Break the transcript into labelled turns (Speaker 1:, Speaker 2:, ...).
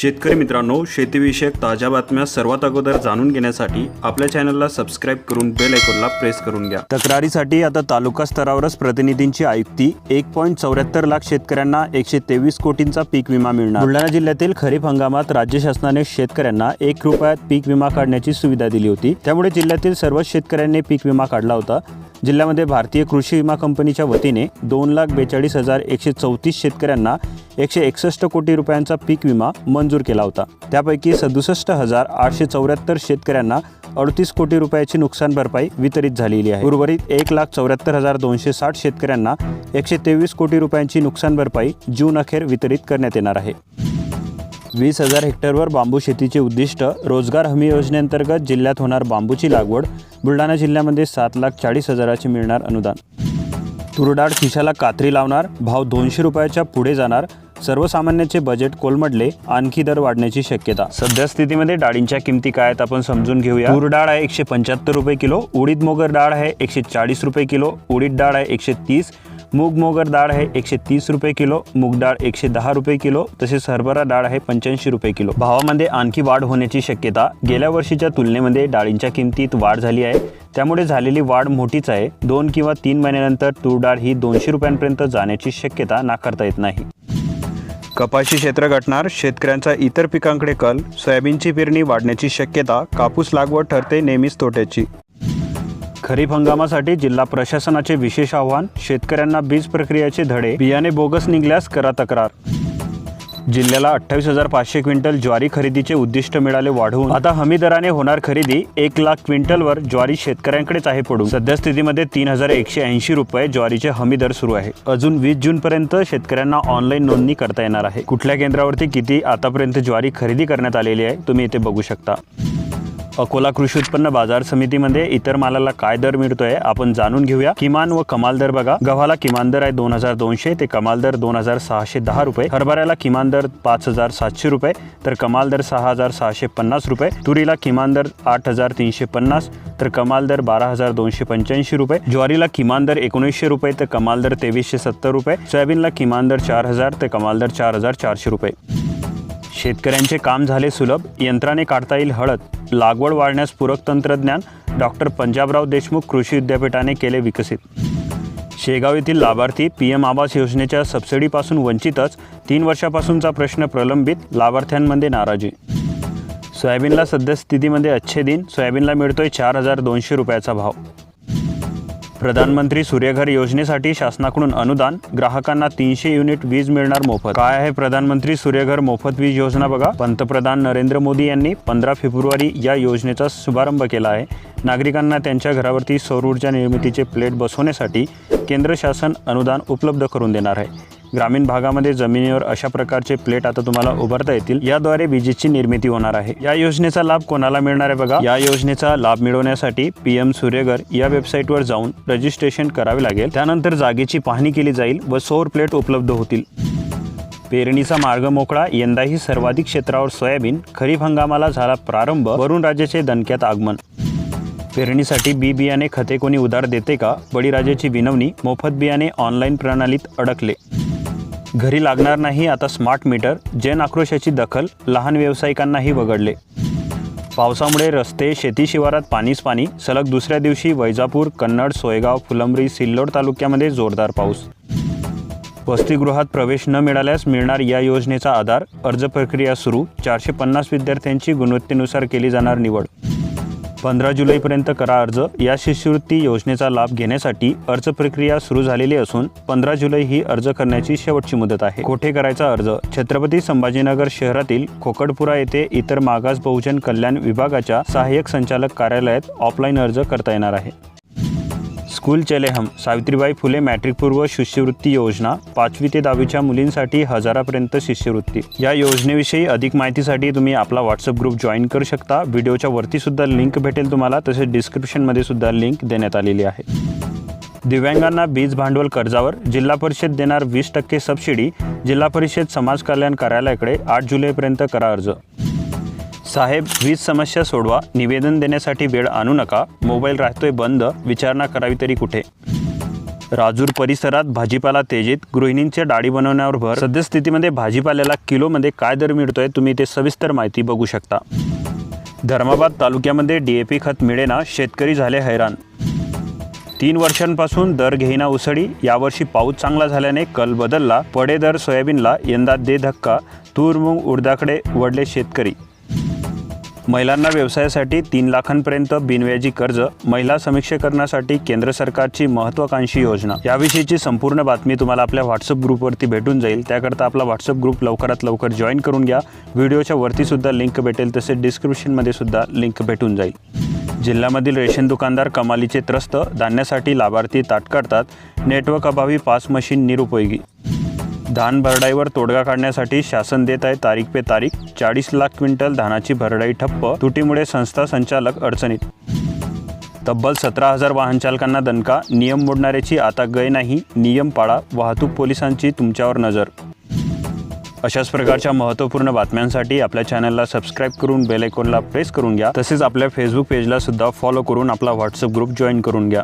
Speaker 1: शेतकरी मित्रांनो शेतीविषयक ताज्या बातम्या सर्वात अगोदर जाणून घेण्यासाठी आपल्या चॅनलला सबस्क्राईब करून बेल आयकॉनला प्रेस करून घ्या. तक्रारीसाठी आता तालुका स्तरावरच प्रतिनिधींची आयुक्ती एक पॉईंट चौऱ्याहत्तर लाख शेतकऱ्यांना एकशे तेवीस कोटींचा पीक विमा मिळणार. बुलढाणा जिल्ह्यातील खरीप हंगामात राज्य शासनाने शेतकऱ्यांना एक रुपयात पीक विमा काढण्याची सुविधा दिली होती. त्यामुळे जिल्ह्यातील सर्वच शेतकऱ्यांनी पीक विमा काढला होता. जिल्ह्यामध्ये भारतीय कृषी विमा कंपनीच्या वतीने दोन लाख बेचाळीस हजार एकशे चौतीस शेतकऱ्यांना एकशे एकसष्ट कोटी रुपयांचा पीक विमा मंजूर केला होता. त्यापैकी सदुसष्ट हजार आठशे चौऱ्याहत्तर शेतकऱ्यांना अडतीस कोटी रुपयाची नुकसान भरपाई वितरित झालेली आहे. उर्वरित एक लाख चौऱ्याहत्तर हजार दोनशे साठ शेतकऱ्यांना एकशे तेवीस कोटी रुपयांची नुकसान भरपाई जून अखेर वितरित करण्यात येणार आहे. वीस हजार हेक्टरवर बांबू शेतीचे उद्दिष्ट रोजगार हमी योजनेअंतर्गत जिल्ह्यात होणार बांबूची लागवड बुलढाणा जिल्ह्यामध्ये सात लाख चाळीस हजाराचे मिळणार अनुदान. तुरडाळ खिशाला कात्री लावणार भाव दोनशे रुपयाच्या पुढे जाणार सर्वसामान्यांचे बजेट कोलमडले आणखी दर वाढण्याची शक्यता. सध्या स्थितीमध्ये डाळींच्या किमती काय आहेत आपण समजून घेऊया. तूर डाळ आहे एकशे पंच्याहत्तर रुपये किलो उडीद मोगर डाळ आहे एकशे चाळीस रुपये किलो उडीद डाळ आहे एकशे तीस मूग मोगर डाळ आहे एकशे तीस रुपये किलो मूग डाळ एकशे दहा रुपये किलो तसेच हरभरा डाळ आहे पंच्याऐंशी रुपये किलो. भावामध्ये आणखी वाढ होण्याची शक्यता गेल्या वर्षीच्या तुलनेमध्ये डाळींच्या किमतीत वाढ झाली आहे. त्यामुळे झालेली वाढ मोठीच आहे. दोन किंवा तीन महिन्यानंतर तूर डाळ ही दोनशे रुपयांपर्यंत जाण्याची शक्यता नाकारता येत नाही. कपाशी क्षेत्र घटणार शेतकऱ्यांचा इतर पिकांकडे कल सोयाबीनची पेरणी वाढण्याची शक्यता कापूस लागवड ठरते नेहमीच तोट्याची. खरीप हंगामासाठी जिल्हा प्रशासनाचे विशेष आव्हान शेतकऱ्यांना बीज प्रक्रियेचे धडे बियाणे बोगस निघल्यास करा तक्रार. जिल्ह्याला अठ्ठावीस हजार पाचशे क्विंटल ज्वारी खरेदीचे उद्दिष्ट मिळाले वाढवून आता हमी दराने होणार खरेदी एक लाख क्विंटलवर ज्वारी शेतकऱ्यांकडेच आहे पडून. सध्यास्थितीमध्ये तीन हजार एकशे ऐंशी रुपये ज्वारीचे हमी दर सुरू आहे. अजून वीस जून पर्यंत शेतकऱ्यांना ऑनलाईन नोंदणी करता येणार आहे. कुठल्या केंद्रावरती किती आतापर्यंत ज्वारी खरेदी करण्यात आलेली आहे तुम्ही इथे बघू शकता. अकोला कृषी उत्पन्न बाजार समितीमध्ये इतर मालाला काय दर मिळतोय आपण जाणून घेऊया. किमान व कमाल दर बघा. गव्हाला किमान दर आहे दोन हजार दोनशे ते कमाल दर दोन हजार सहाशे दहा रुपये. हरभऱ्याला किमान दर पाच हजार सातशे रुपये तर कमाल दर सहा हजार सहाशे पन्नास रुपये. तुरीला किमान दर आठ हजार तीनशे पन्नास तर कमाल दर बारा हजार दोनशे पंच्याऐंशी रुपये. ज्वारीला किमान दर एकोणीसशे रुपये तर कमाल दर तेवीसशे सत्तर रुपये. सोयाबीनला किमान दर चार हजार तर कमाल दर चार हजार चारशे रुपये. शेतकऱ्यांचे काम झाले सुलभ यंत्राने काढता येईल हळद. लागवड वाढण्यास पूरक तंत्रज्ञान डॉक्टर पंजाबराव देशमुख कृषी विद्यापीठाने केले विकसित. शेगाव येथील लाभार्थी पी एम आवास योजनेच्या सबसिडीपासून वंचितच तीन वर्षापासूनचा प्रश्न प्रलंबित लाभार्थ्यांमध्ये नाराजी. सोयाबीनला सद्यस्थितीमध्ये अच्छे दिन सोयाबीनला मिळतोय चार हजार दोनशे रुपयाचा भाव. प्रधानमंत्री सूर्यघर योजनेसाठी शासनाकडून अनुदान ग्राहकांना तीनशे युनिट वीज मिळणार मोफत. काय आहे प्रधानमंत्री सूर्यघर मोफत वीज योजना बघा? पंतप्रधान नरेंद्र मोदी यांनी पंधरा फेब्रुवारी या योजनेचा शुभारंभ केला आहे. नागरिकांना त्यांच्या घरावरती सौर ऊर्जा निर्मितीचे प्लेट बसवण्यासाठी केंद्र शासन अनुदान उपलब्ध करून देणार आहे. ग्रामीण भागामध्ये जमिनीवर अशा प्रकारचे प्लेट आता तुम्हाला उभारता येतील. याद्वारे विजेची निर्मिती होणार आहे. या योजनेचा लाभ कोणाला मिळणार आहे बघा? या योजनेचा लाभ मिळवण्यासाठी पी एम सूर्यगर या वेबसाईटवर जाऊन रजिस्ट्रेशन करावे लागेल. त्यानंतर जागेची पाहणी केली जाईल व सौर प्लेट उपलब्ध होतील. पेरणीचा मार्ग मोकळा यंदाही सर्वाधिक क्षेत्रावर सोयाबीन खरीप हंगामाला झाला प्रारंभ वरुण राजेचे दणक्यात आगमन. पेरणीसाठी बी बियाणे खते कोणी उधार देते का? बळीराजाची विनवणी मोफत बियाणे ऑनलाईन प्रणालीत अडकले. घरी लागणार नाही आता स्मार्ट मीटर जन आक्रोशाची दखल लहान व्यावसायिकांनाही वगळले. पावसामुळे रस्ते शेती शिवारात पाणीच पाणी सलग दुसऱ्या दिवशी वैजापूर कन्नड सोयगाव फुलंब्री सिल्लोड तालुक्यामध्ये जोरदार पाऊस. वसतिगृहात प्रवेश न मिळाल्यास मिळणार या योजनेचा आधार अर्ज प्रक्रिया सुरू चारशे पन्नास विद्यार्थ्यांची गुणवत्तेनुसार केली जाणार निवड. पंधरा जुलैपर्यंत करा अर्ज. या शिष्यवृत्ती योजनेचा लाभ घेण्यासाठी अर्ज प्रक्रिया सुरू झालेली असून पंधरा जुलै ही अर्ज करण्याची शेवटची मुदत आहे. कोठे करायचा अर्ज? छत्रपती संभाजीनगर शहरातील खोकडपुरा येथे इतर मागास बहुजन कल्याण विभागाच्या सहाय्यक संचालक कार्यालयात ऑफलाईन अर्ज करता येणार आहे. स्कूल चले हम. सावित्रीबाई फुले मॅट्रिकपूर्व शिष्यवृत्ती योजना पाचवी ते दहावीच्या मुलींसाठी हजारापर्यंत शिष्यवृत्ती. या योजनेविषयी अधिक माहितीसाठी तुम्ही आपला व्हॉट्सअप ग्रुप जॉईन करू शकता. व्हिडिओच्या वरती सुद्धा लिंक भेटेल तुम्हाला तसेच डिस्क्रिप्शनमध्ये सुद्धा लिंक देण्यात आलेली आहे. दिव्यांगांना बीज भांडवल कर्जावर जिल्हा परिषद देणार वीस टक्के सबसिडी जिल्हा परिषद समाज कल्याण कार्यालयाकडे आठ जुलैपर्यंत करा अर्ज. साहेब वीज समस्या सोडवा निवेदन देण्यासाठी वेळ आणू नका मोबाईल राहतोय बंद विचारणा करावी तरी कुठे? राजूर परिसरात भाजीपाला तेजीत गृहिणींच्या डाळी बनवण्यावर भर सद्यस्थितीमध्ये भाजीपाल्याला किलोमध्ये काय दर मिळतोय तुम्ही ते सविस्तर माहिती बघू शकता. धर्माबाद तालुक्यामध्ये डीएपी खत मिळेना शेतकरी झाले हैराण. तीन वर्षांपासून दर घेईना उसळी यावर्षी पाऊस चांगला झाल्याने कल बदलला पडे दर सोयाबीनला यंदा दे धक्का तूर मूग उडदाकडे वडले शेतकरी. महिलांना व्यवसायासाठी तीन लाखांपर्यंत बिनव्याजी कर्ज महिला समीक्षेकरणासाठी केंद्र सरकारची महत्वाकांक्षी योजना. याविषयीची संपूर्ण बातमी तुम्हाला आपल्या व्हॉट्सअप ग्रुपवरती भेटून जाईल. त्याकरता आपला व्हॉट्सअप ग्रुप लवकरात लवकर जॉईन करून घ्या. व्हिडिओच्या वरती सुद्धा लिंक भेटेल तसेच डिस्क्रिप्शनमध्ये सुद्धा लिंक भेटून जाईल. जिल्ह्यामधील रेशन दुकानदार कमालीचे त्रस्त धान्यासाठी लाभार्थी ताटकाळतात नेटवर्क अभावी पाच मशीन निरुपयोगी. धान भरडाईवर तोडगा काढण्यासाठी शासन देत आहे तारीख पे तारीख. चाळीस लाख क्विंटल धानाची भरडाई ठप्प तुटीमुळे संस्था संचालक अडचणीत. तब्बल सतरा हजार वाहन चालकांना दणका नियम मोडणाऱ्याची आता गय नाही नियम पाळा वाहतूक पोलिसांची तुमच्यावर नजर. अशाच प्रकारच्या महत्त्वपूर्ण बातम्यांसाठी आपल्या चॅनलला सबस्क्राईब करून बेल आयकॉनला प्रेस करून घ्या. तसेच आपल्या फेसबुक पेजला सुद्धा फॉलो करून आपला व्हॉट्सअप ग्रुप जॉईन करून घ्या.